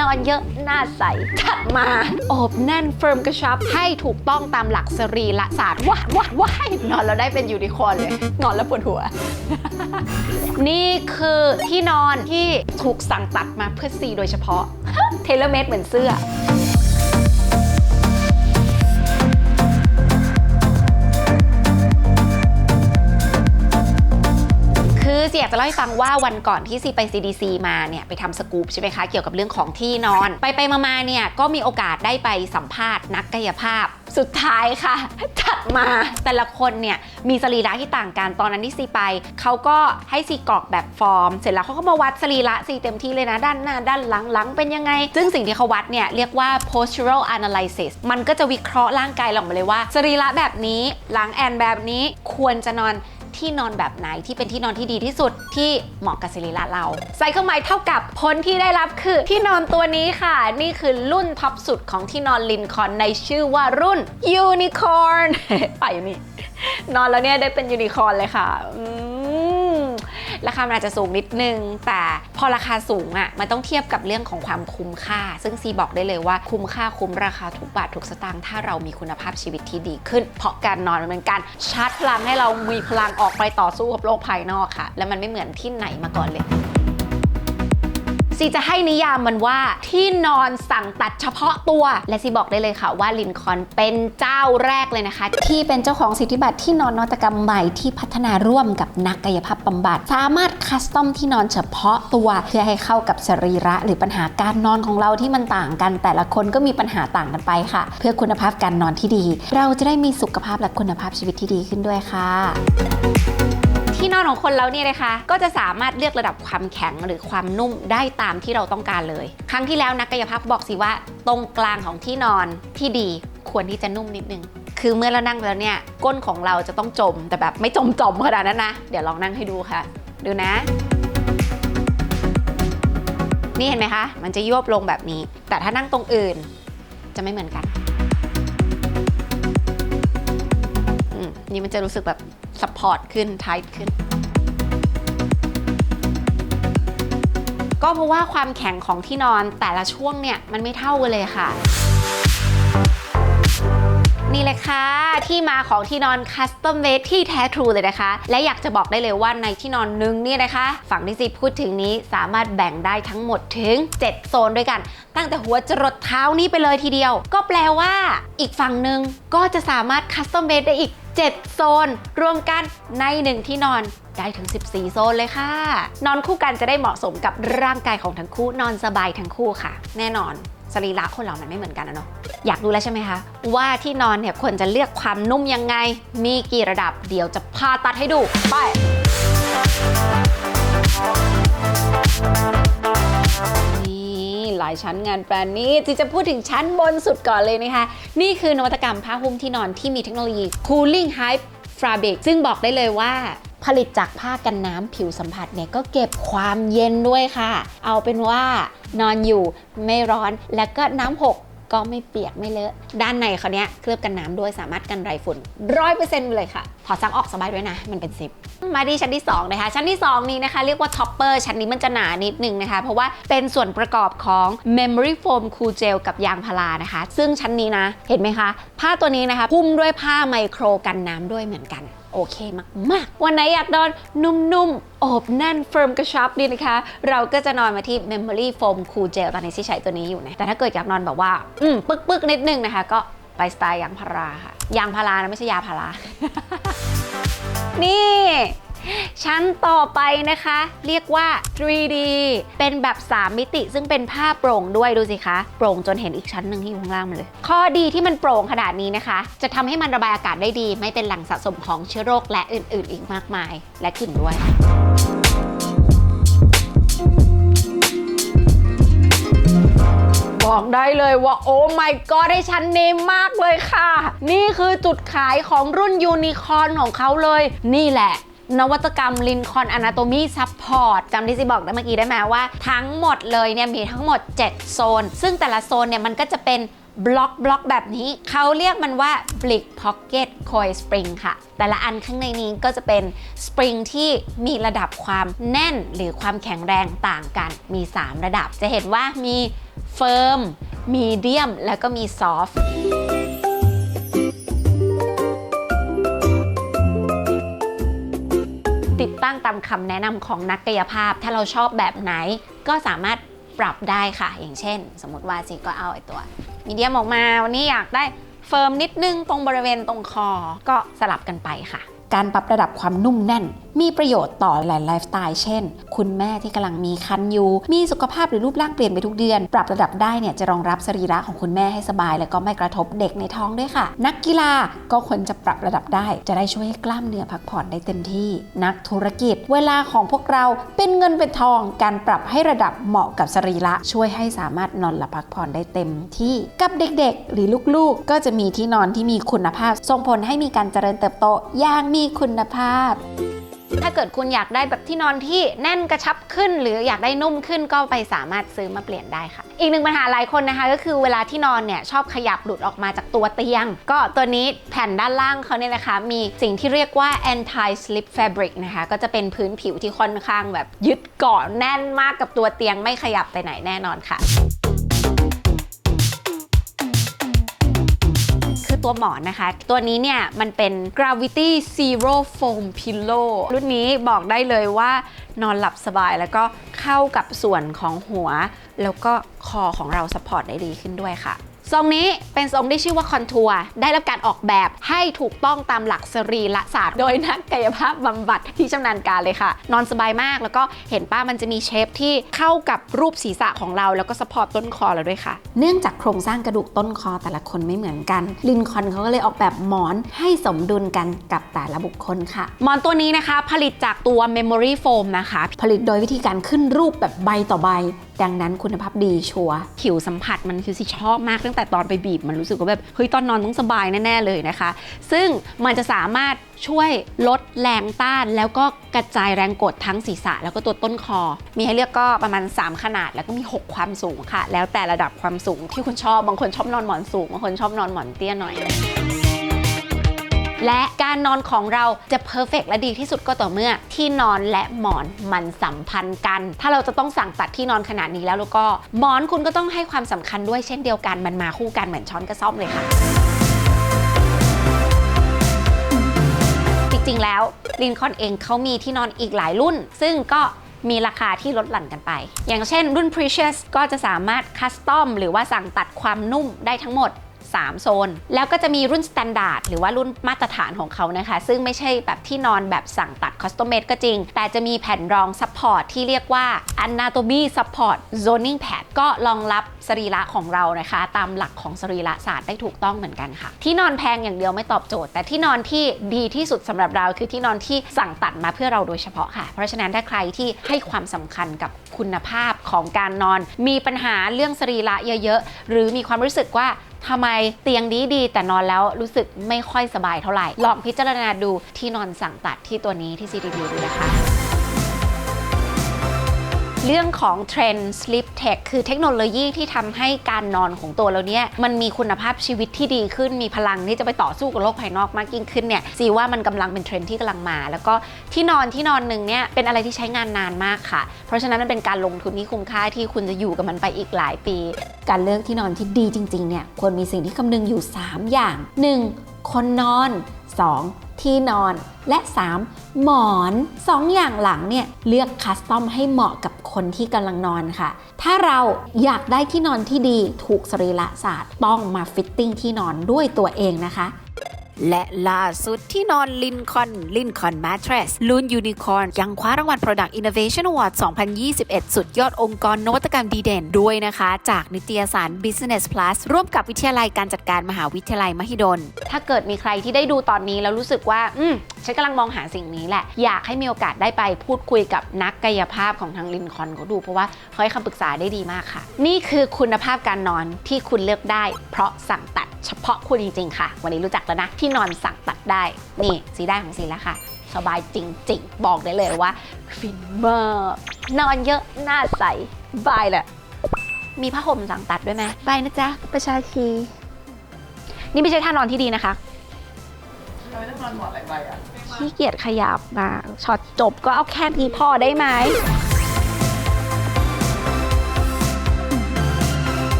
นอนเยอะหน้าใสถัดมาอบแน่นเฟิร์มกระชับ ให้ถูกต้องตามหลักสรีระศาสตร์ว้ายว้ายว้ายนอนแล้วได้เป็นยูนิคอร์นเลยนอนแล้วปวดหัว นี่คือที่นอนที่ถูกสั่งตัดมาเพื่อซีโดยเฉพาะ เทเลเมดเหมือนเสื้อ จะเล่าให้ฟังว่าวันก่อนที่ซีไป CDC มาเนี่ยไปทำสกู๊ปใช่ไหมคะ เกี่ยวกับเรื่องของที่นอน ไปไปมาเนี่ยก็มีโอกาสได้ไปสัมภาษณ์นักกายภาพ สุดท้ายค่ะถัดมาแต่ละคนเนี่ยมีสรีระที่ต่างกันตอนนั้นที่ซีไปเขาก็ให้ซีกรอกแบบฟอร์ม เสร็จแล้วเขาก็มาวัดสรีระซีเต็มที่เลยนะ ด้านหน้า ด้านหลังหลังเป็นยังไง ซึ่งสิ่งที่เขาวัดเนี่ยเรียกว่า postural analysis มันก็จะวิเคราะห์ร่างกายเราออกมาเลยว่าสรีระแบบนี้หลังแอนแบบนี้ควรจะนอน ที่นอนแบบไหนที่เป็นที่นอนที่ดีที่สุดที่เหมาะกับสรีระเราใส่เครื่องหมายเท่ากับผลที่ได้รับคือที่นอนตัวนี้ค่ะ นี่คือรุ่นท็อปสุดของที่นอนลินคอนในชื่อว่ารุ่นยูนิคอร์นไปนี่นอนแล้วเนี่ยได้เป็นยูนิคอร์นเลยค่ะอื ราคามันอาจจะสูงนิดนึง แต่พอราคาสูงอะ่ะมันต้องเทียบกับเรื่องของความคุ้มค่า ซึ่งซีบอกได้เลยว่าคุ้มค่าคุ้มราคาทุกบาททุกสตางค์ถ้าเรามีคุณภาพชีวิตที่ดีขึ้น เพราะการนอนมันเป็นการชาร์จพลังให้เรามีพลังออกไปต่อสู้กับโลกภายนอกค่ะ และมันไม่เหมือนที่ไหนมาก่อนเลย ซีจะให้นิยามมันว่าที่นอนสั่งตัดเฉพาะตัว และซีบอกได้เลยค่ะว่าลินคอนเป็นเจ้าแรกเลยนะคะ ที่เป็นเจ้าของสิทธิบัตรที่นอนนวัตกรรมใหม่ที่พัฒนาร่วมกับนักกายภาพบำบัด สามารถคัสตอมที่นอนเฉพาะตัว เพื่อให้เข้ากับสรีระ หรือปัญหาการนอนของเราที่มันต่างกัน แต่ละคนก็มีปัญหาต่างกันไปค่ะ เพื่อคุณภาพการนอนที่ดี เราจะได้มีสุขภาพและคุณภาพชีวิตที่ดีขึ้นด้วยค่ะ ที่นอนของคนเราเนี่ยนะคะ ก็จะสามารถเลือกระดับความแข็งหรือความนุ่มได้ตามที่เราต้องการเลย ครั้งที่แล้วนักกายภาพบอกสิว่า ตรงกลางของที่นอนที่ดีควรที่จะนุ่มนิดนึงคือเมื่อเรานั่งแล้วเนี่ยก้นของเราจะต้องจมแต่แบบไม่จมจมขนาดนั้นนะ เดี๋ยวลองนั่งให้ดูค่ะ ดูนะ นี่เห็นไหมคะ มันจะยวบลงแบบนี้ แต่ถ้านั่งตรงอื่นจะไม่เหมือนกันอืมนี่มันจะรู้สึกแบบ สปอร์ตขึ้นไทป์ขึ้น ก็เพราะว่าความแข็งของที่นอนแต่ละช่วงเนี่ยมันไม่เท่ากันเลยค่ะ นี่เลยค่ะ ที่มาของที่นอนคัสตอมเมดที่แท้ทรูเลยนะคะ และอยากจะบอกได้เลยว่าในที่นอนนึงเนี่ยนะคะ ฝั่งที่ซีพูดถึงนี้สามารถแบ่งได้ทั้งหมดถึง 7 โซนด้วยกัน ตั้งแต่หัวจรดเท้านี้ไปเลยทีเดียว ก็แปลว่า อีกฝั่งหนึ่งก็จะสามารถคัสตอมเมดได้อีก 7 โซน รวมกันในหนึ่งที่นอนได้ถึง 14 โซนเลยค่ะ นอนคู่กันจะได้เหมาะสมกับร่างกายของทั้งคู่นอนสบายทั้งคู่ค่ะ แน่นอน สรีระคนเรามันไม่เหมือนกันนะเนาะอยากรู้แล้วใช่ไหมคะว่าที่นอนเนี่ยควรจะเลือกความนุ่มยังไง มีกี่ระดับเดี๋ยวจะพาตัดให้ดูไปนี่หลายชั้นงานแบรนด์นี้ที่จะพูดถึงชั้นบนสุดก่อนเลยนะคะ นี่คือนวัตกรรมผ้าหุ้มที่นอนที่มีเทคโนโลยี Cooling Hype Fabric ซึ่งบอกได้เลยว่า ผลิตจากผ้ากันน้ำผิวสัมผัสเนี่ยก็เก็บความเย็นด้วยค่ะ เอาเป็นว่านอนอยู่ไม่ร้อนแล้วก็น้ำหกก็ไม่เปียกไม่เลอะ ด้านในเขาเนี้ยเคลือบกันน้ำด้วยสามารถกันไรฝุ่นร้อยเปอร์เซ็นต์เลยค่ะ ถอดซักออกสบายด้วยนะ มันเป็นซิปมาที่ชั้นที่ 2 นะคะ ชั้นที่ 2 นี้นะคะเรียกว่าท็อปเปอร์ชั้นนี้มันจะหนานิดนึงนะคะ เพราะว่าเป็นส่วนประกอบของ Memory Foam Cool Gel กับยางพารานะคะ ซึ่งชั้นนี้นะ เห็นไหมคะ ผ้าตัวนี้นะคะหุ้มด้วยผ้าไมโครกันน้ำด้วยเหมือนกัน โอเคมากๆ วันไหนอยากนอนนุ่มๆอบแน่นเฟิร์มกระชับดีนะคะ เราก็จะนอนมาที่ Memory Foam Cool Gel ตอนนี้ที่ใช้ตัวนี้อยู่นะ แต่ถ้าเกิดอยากนอนแบบว่า อืม ปึกๆ นิดนึงนะคะ ก็ไปสไตล์ยางพาราค่ะ ยางพารานะไม่ใช่ยาพารา นี่ ชั้นต่อไปนะคะ เรียกว่า 3D เป็นแบบ 3 มิติ ซึ่งเป็นผ้าโปร่งด้วยดูสิคะ โปร่งจนเห็นอีกชั้นหนึ่งที่อยู่ข้างล่างมันเลย ข้อดีที่มันโปร่งขนาดนี้นะคะ จะทำให้มันระบายอากาศได้ดี ไม่เป็นหล่งสะสมของเชื้อโรคและอื่น ๆ อีกมากมาย และกลิ่นด้วยบอกได้เลยว่าโอ้ my god ได้ชั้นนี้มากเลยค่ะ นี่คือจุดขายของรุ่นยูนิคอร์นของเขาเลย นี่แหละ นวัตกรรมลินคอนอนาโตมีซัพพอร์ตจำที่ซีบอกได้เมื่อกี้ได้ไหมว่า ทั้งหมดเลยเนี่ยมีทั้งหมด 7 โซน ซึ่งแต่ละโซนเนี่ยมันก็จะเป็นบล็อกบล็อกแบบนี้ เขาเรียกมันว่า Blick Pocket Coil Spring ค่ะ แต่ละอันข้างในนี้ก็จะเป็นสปริงที่มีระดับความแน่นหรือความแข็งแรงต่างกันมี 3 ระดับ จะเห็นว่ามีเฟิร์มมีเดียมแล้วก็มีซอฟต์ ติดตั้งตามคำแนะนำของนักกายภาพ ถ้าเราชอบแบบไหนก็สามารถปรับได้ค่ะ อย่างเช่น สมมติว่าซีก็เอาไอตัวมีเดียมออกมา วันนี้อยากได้เฟิร์มนิดนึงตรงบริเวณตรงคอ ก็สลับกันไปค่ะ การปรับระดับความนุ่มแน่น มีประโยชน์ต่อหลายไลฟ์สไตล์เช่น คุณแม่ที่กำลังมีคันอยู่ มีสุขภาพหรือรูปร่างเปลี่ยนไปทุกเดือน ปรับระดับได้เนี่ยจะรองรับสรีระของคุณแม่ให้สบาย และก็ไม่กระทบเด็กในท้องด้วยค่ะ นักกีฬาก็ควรจะปรับระดับได้ จะได้ช่วยให้กล้ามเนื้อพักผ่อนได้เต็มที่ นักธุรกิจ เวลาของพวกเราเป็นเงินเป็นทอง การปรับให้ระดับเหมาะกับสรีระช่วยให้สามารถนอนหลับพักผ่อนได้เต็มที่ กับเด็กๆ หรือลูกๆ ก็จะมีที่นอนที่มีคุณภาพส่งผลให้มีการเจริญเติบโตอย่างมีคุณภาพ ถ้าเกิดคุณอยากได้แบบที่นอนที่แน่นกระชับขึ้น หรืออยากได้นุ่มขึ้นก็ไปสามารถซื้อมาเปลี่ยนได้ค่ะ อีกหนึ่งปัญหาหลายคนนะคะ ก็คือเวลาที่นอนเนี่ยชอบขยับหลุดออกมาจากตัวเตียง ก็ตัวนี้แผ่นด้านล่างเขาเนี่ยนะคะ มีสิ่งที่เรียกว่า anti slip fabric นะคะ ก็จะเป็นพื้นผิวที่ค่อนข้างแบบยึดเกาะแน่นมากกับตัวเตียงไม่ขยับไปไหนแน่นอนค่ะ ตัวหมอนนะคะ ตัวนี้เนี่ยมันเป็น gravity zero foam pillow รุ่นนี้บอกได้เลยว่านอนหลับสบายแล้วก็เข้ากับส่วนของหัว แล้วก็คอของเราสปอร์ตได้ดีขึ้นด้วยค่ะ ทรงนี้เป็นทรงที่ชื่อว่าคอนทัวร์ได้รับการออกแบบให้ถูกต้องตามหลักสรีระศาสตร์ โดยนักกายภาพบำบัดที่ชำนาญการเลยค่ะ นอนสบายมากแล้วก็เห็นป้ามันจะมีเชฟที่เข้ากับรูปศีรษะของเราแล้วก็สปอร์ตต้นคอเราด้วยค่ะ เนื่องจากโครงสร้างกระดูกต้นคอแต่ละคนไม่เหมือนกัน ลินคอนเขาก็เลยออกแบบหมอนให้สมดุลกันกับแต่ละบุคคลค่ะ หมอนตัวนี้นะคะ ผลิตจากตัว Memory Foam นะคะ ผลิตโดยวิธีการขึ้นรูปแบบใบต่อใบ ดังนั้นคุณภาพดีชัวร์ผิวสัมผัสมันคือสิชอบมากตั้งแต่ตอนไปบีบ มันรู้สึกว่าแบบเฮ้ยตอนนอนต้องสบายแน่ๆเลยนะคะ ซึ่งมันจะสามารถช่วยลดแรงต้าน แล้วก็กระจายแรงกดทั้งศีรษะ แล้วก็ตัวต้นคอ มีให้เลือกก็ประมาณ 3 ขนาดแล้วก็มี 6 ความสูงค่ะ แล้วแต่ระดับความสูงที่คุณชอบบางคนชอบนอนหมอนสูงบางคนชอบนอนหมอนเตี้ยหน่อย และการนอนของเราจะเพอร์เฟกและดีที่สุดก็ต่อเมื่อ ที่นอนและหมอนมันสัมพันธ์กัน ถ้าเราจะต้องสั่งตัดที่นอนขนาดนี้แล้วแล้วก็หมอนคุณก็ต้องให้ความสำคัญด้วยเช่นเดียวกันมันมาคู่กันเหมือนช้อนกระซ่อมเลยค่ะจริงๆแล้วลินคอนเองเขามีที่นอนอีกหลายรุ่น ซึ่งก็มีราคาที่ลดหลั่นกันไป อย่างเช่นรุ่น Precious ก็จะสามารถคัสตอมหรือว่าสั่งตัดความนุ่มได้ทั้งหมด 3 โซน แล้วก็จะมีรุ่น Standard หรือว่ารุ่นมาตรฐานของเขานะคะ ซึ่งไม่ใช่แบบที่นอนแบบสั่งตัด Custom Made ก็จริง แต่จะมีแผ่นรอง Support ที่เรียกว่า Anatomy Support Zoning Pad ก็รองรับสรีระของเรานะคะ ตามหลักของสรีระศาสตร์ได้ถูกต้องเหมือนกันค่ะ ที่นอนแพงอย่างเดียวไม่ตอบโจทย์ แต่ที่นอนที่ดีที่สุดสำหรับเราคือที่นอนที่สั่งตัดมาเพื่อเราโดยเฉพาะค่ะ เพราะฉะนั้นถ้าใครที่ให้ความสำคัญกับคุณภาพของการนอน มีปัญหาเรื่องสรีระเยอะ ๆ หรือมีความรู้สึกว่า ทำไมเตียงดีดีแต่นอนแล้วรู้สึกไม่ค่อยสบายเท่าไหร่ ลองพิจารณาดูที่นอนสั่งตัดที่ตัวนี้ที่ซีดีดูนะคะ เรื่องของเทรนด์ Sleep Tech คือเทคโนโลยีที่ทำให้การนอนของตัวเราเนี่ยมันมีคุณภาพชีวิตที่ดีขึ้นมีพลังที่จะไปต่อสู้กับโลกภายนอกมากยิ่งขึ้นเนี่ยซีว่ามันกำลังเป็นเทรนด์ที่กำลังมา แล้วก็ที่นอนที่นอนหนึ่งเนี่ยเป็นอะไรที่ใช้งานนานมากค่ะ เพราะฉะนั้นมันเป็นการลงทุนที่คุ้มค่าที่คุณจะอยู่กับมันไปอีกหลายปี การเลือกที่นอนที่ดีจริงๆเนี่ยควรมีสิ่งที่คำนึงอยู่ 3 อย่าง 1. คนนอน 2. ที่นอนและ 3. หมอน2อย่างหลังเนี่ยเลือกคัสตอมให้เหมาะกับคนที่กำลังนอนค่ะ ถ้าเราอยากได้ที่นอนที่ดีถูกสรีระศาสตร์ ต้องมาฟิตติ้งที่นอนด้วยตัวเองนะคะ และล่าสุดที่นอนลินคอนลินคอน Mattress รุ่นยูนิคอร์นยังคว้ารางวัล Product Innovation Award 2021 สุดยอดองค์กรนวัตกรรมดีเด่นด้วยนะคะ จากนิตยสาร Business Plus ร่วมกับวิทยาลัยการจัดการมหาวิทยาลัยมหิดล ถ้าเกิดมีใครที่ได้ดูตอนนี้แล้วรู้สึกว่า อืมฉันกำลังมองหาสิ่งนี้แหละ อยากให้มีโอกาสได้ไปพูดคุยกับนักกายภาพของทางลินคอนเขาดูเพราะว่าเขาให้คำปรึกษาได้ดีมากค่ะ นี่คือคุณภาพการนอนที่คุณเลือกได้ เพราะสั่งตัด เฉพาะคุณจริงๆค่ะ วันนี้รู้จักแล้วนะที่นอนสั่งตัดได้ นี่สีได้ของสีแล้วค่ะ สบายจริงๆ บอกได้เลยว่าฟินมากนอนเยอะหน้าใสบายแหละมีผ้าห่มสั่งตัดด้วยไหมบายนะจ๊ะ ประชาคีนี่ไม่ใช่ท่านอนที่ดีนะคะเราไม่ต้องนอนหมอนหลายใบอะขี้เกียจขยับมาช็อตจบก็เอาแค่นี้พอได้ไหม